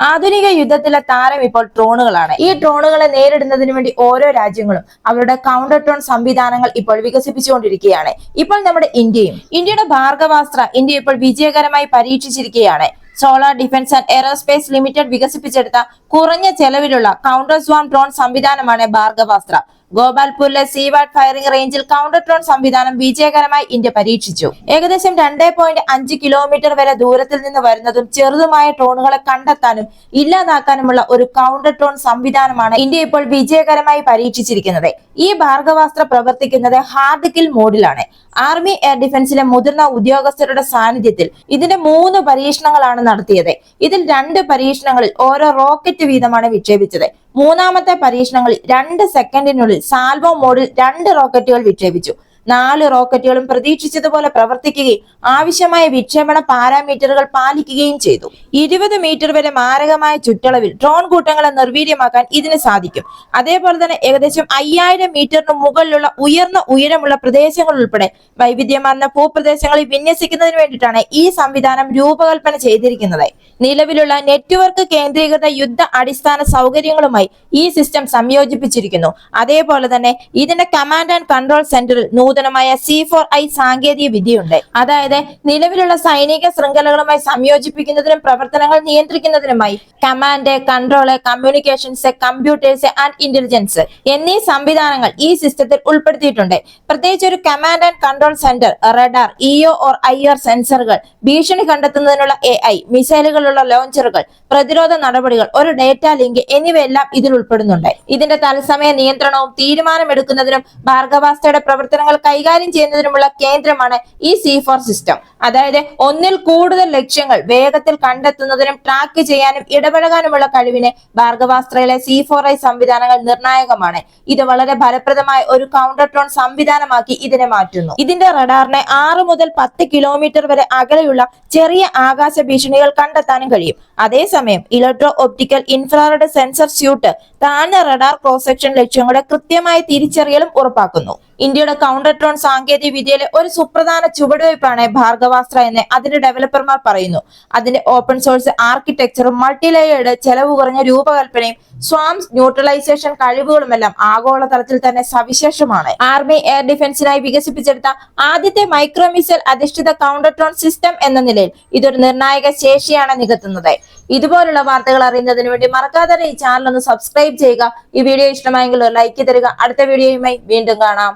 ആധുനിക യുദ്ധത്തിലെ താരം ഇപ്പോൾ ഡ്രോണുകളാണ്. ഈ ഡ്രോണുകളെ നേരിടുന്നതിന് വേണ്ടി ഓരോ രാജ്യങ്ങളും അവരുടെ കൗണ്ടർ ഡ്രോൺ സംവിധാനങ്ങൾ ഇപ്പോൾ വികസിപ്പിച്ചുകൊണ്ടിരിക്കുകയാണ്. ഇപ്പോൾ നമ്മുടെ ഇന്ത്യയും. ഇന്ത്യയുടെ ഭാർഗവാസ്ത്ര ഇന്ത്യ ഇപ്പോൾ വിജയകരമായി പരീക്ഷിച്ചിരിക്കുകയാണ്. Solar defence and aerospace limited വികസിപ്പിച്ചെടുത്ത കുറഞ്ഞ ചെലവിലുള്ള കൗണ്ടർ സ്വാം ഡ്രോൺ സംവിധാനമാണ് ഭാർഗവാസ്ത്ര. ഗോപാൽപൂരിലെ സീവാഡ് ഫയറിംഗ് റേഞ്ചിൽ കൗണ്ടർ ഡ്രോൺ സംവിധാനം വിജയകരമായി ഇന്ത്യ പരീക്ഷിച്ചു. ഏകദേശം രണ്ട് പോയിന്റ് അഞ്ച് കിലോമീറ്റർ വരെ ദൂരത്തിൽ നിന്ന് വരുന്നതും ചെറുതുമായ ഡ്രോണുകളെ കണ്ടെത്താനും ഇല്ലാതാക്കാനുമുള്ള ഒരു കൗണ്ടർ ഡ്രോൺ സംവിധാനമാണ് ഇന്ത്യ ഇപ്പോൾ വിജയകരമായി പരീക്ഷിച്ചിരിക്കുന്നത്. ഈ ഭാർഗവാസ്ത്ര പ്രവർത്തിക്കുന്നത് ഹാർഡ് കിൽ മോഡിലാണ്. ആർമി എയർ ഡിഫൻസിലെ മുതിർന്ന ഉദ്യോഗസ്ഥരുടെ സാന്നിധ്യത്തിൽ ഇതിന്റെ മൂന്ന് പരീക്ഷണങ്ങളാണ് നടത്തിയത്. ഇതിൽ രണ്ട് പരീക്ഷണങ്ങളിൽ ഓരോ റോക്കറ്റ് വീതമാണ് വിക്ഷേപിച്ചത്. മൂന്നാമത്തെ പരീക്ഷണങ്ങളിൽ രണ്ട് സെക്കൻഡിനുള്ളിൽ സാൽവോ മോഡിൽ രണ്ട് റോക്കറ്റുകൾ വിക്ഷേപിച്ചു. നാല് റോക്കറ്റുകളും പ്രതീക്ഷിച്ചതുപോലെ പ്രവർത്തിക്കുകയും ആവശ്യമായ വിക്ഷേപണ പാരാമീറ്ററുകൾ പാലിക്കുകയും ചെയ്തു. ഇരുപത് മീറ്റർ വരെ മാരകമായ ചുറ്റളവിൽ ഡ്രോൺ കൂട്ടങ്ങളെ നിർവീര്യമാക്കാൻ ഇതിന് സാധിക്കും. അതേപോലെ തന്നെ ഏകദേശം അയ്യായിരം മീറ്ററിന് മുകളിലുള്ള ഉയർന്ന ഉയരമുള്ള പ്രദേശങ്ങൾ ഉൾപ്പെടെ വൈവിധ്യമാർന്ന ഭൂപ്രദേശങ്ങളിൽ വിന്യസിക്കുന്നതിന് വേണ്ടിയിട്ടാണ് ഈ സംവിധാനം രൂപകൽപ്പന ചെയ്തിരിക്കുന്നത്. നിലവിലുള്ള നെറ്റ്വർക്ക് കേന്ദ്രീകൃത യുദ്ധ അടിസ്ഥാന സൗകര്യങ്ങളുമായി ഈ സിസ്റ്റം സംയോജിപ്പിച്ചിരിക്കുന്നു. അതേപോലെ തന്നെ ഇതിന്റെ കമാൻഡ് ആൻഡ് കൺട്രോൾ സെന്ററിൽ നൂതനമായ സി ഫോർ ഐ സാങ്കേതിക വിദ്യയുണ്ട്. അതായത് നിലവിലുള്ള സൈനിക ശൃംഖലകളുമായി സംയോജിപ്പിക്കുന്നതിനും പ്രവർത്തനങ്ങൾ നിയന്ത്രിക്കുന്നതിനുമായി command control communications computers and intelligence എന്നീ സംവിധാനങ്ങൾ ഈ സിസ്റ്റത്തിൽ ഉൾപ്പെടുത്തിയിട്ടുണ്ട്. പ്രത്യേകിച്ച് ഒരു command and control centre radar E O or I R സെൻസറുകൾ ഭീഷണി കണ്ടെത്തുന്നതിനുള്ള എ ഐ മിസൈലുകളുള്ള ലോഞ്ചറുകൾ പ്രതിരോധ നടപടികൾ ഒരു ഡേറ്റ ലിങ്ക് എന്നിവയെല്ലാം ഇതിൽ ഉൾപ്പെടുന്നുണ്ട്. ഇതിന്റെ തത്സമയ നിയന്ത്രണവും തീരുമാനമെടുക്കുന്നതിനും ഭാർഗവാസ്തയുടെ പ്രവർത്തനങ്ങൾ കൈകാര്യം ചെയ്യുന്നതിനുമുള്ള കേന്ദ്രമാണ് ഈ സി ഫോർ സിസ്റ്റം. അതായത് ഒന്നിൽ കൂടുതൽ ലക്ഷ്യങ്ങൾ വേഗത്തിൽ കണ്ടെത്തുന്നതിനും ട്രാക്ക് ചെയ്യാനും ഇടപഴകാനുമുള്ള കഴിവിന് ഭാർഗവാസ്ത്രയിലെ സി ഫോർ ഐ സംവിധാനങ്ങൾ നിർണായകമാണ്. ഇത് വളരെ ഫലപ്രദമായ ഒരു കൗണ്ടർ ട്രോൺ സംവിധാനമാക്കി ഇതിനെ മാറ്റുന്നു. ഇതിന്റെ റഡാറിനെ ആറ് മുതൽ പത്ത് കിലോമീറ്റർ വരെ അകലെയുള്ള ചെറിയ ആകാശ ഭീഷണികൾ കണ്ടെത്താനും കഴിയും. അതേസമയം electro optical infrared sensor suite താഴ്ന്ന റഡാർ ക്രോസ് സെക്ഷൻ ലക്ഷ്യങ്ങളുടെ കൃത്യമായ തിരിച്ചറിയലും ഉറപ്പാക്കുന്നു. ഇന്ത്യയുടെ കൗണ്ടർ ഡ്രോൺ സാങ്കേതിക വിദ്യയിലെ ഒരു സുപ്രധാന ചുവടുവയ്പ്പാണ് ഭാർഗവാസ്ത്ര എന്ന് അതിന്റെ ഡെവലപ്പർമാർ പറയുന്നു. അതിന്റെ ഓപ്പൺ സോഴ്സ് ആർക്കിടെക്ചറും മൾട്ടി ലെയേർഡ് ചെലവ് കുറഞ്ഞ രൂപകൽപ്പനയും സ്വാംസ് ന്യൂട്രലൈസേഷൻ കഴിവുകളുമെല്ലാം ആഗോളതലത്തിൽ തന്നെ സവിശേഷമാണ്. ആർമി എയർ ഡിഫൻസിനായി വികസിപ്പിച്ചെടുത്ത ആദ്യത്തെ മൈക്രോ മിസൈൽ അധിഷ്ഠിത കൗണ്ടർ ഡ്രോൺ സിസ്റ്റം എന്ന നിലയിൽ ഇതൊരു നിർണായക ശേഷിയാണ് നികത്തുന്നത്. ഇതുപോലുള്ള വാർത്തകൾ അറിയുന്നതിന് വേണ്ടി മറക്കാതെ ഈ ചാനൽ ഒന്ന് സബ്സ്ക്രൈബ് ചെയ്യുക. ഈ വീഡിയോ ഇഷ്ടമായെങ്കിൽ ലൈക്ക് തരിക. അടുത്ത വീഡിയോയുമായി വീണ്ടും കാണാം.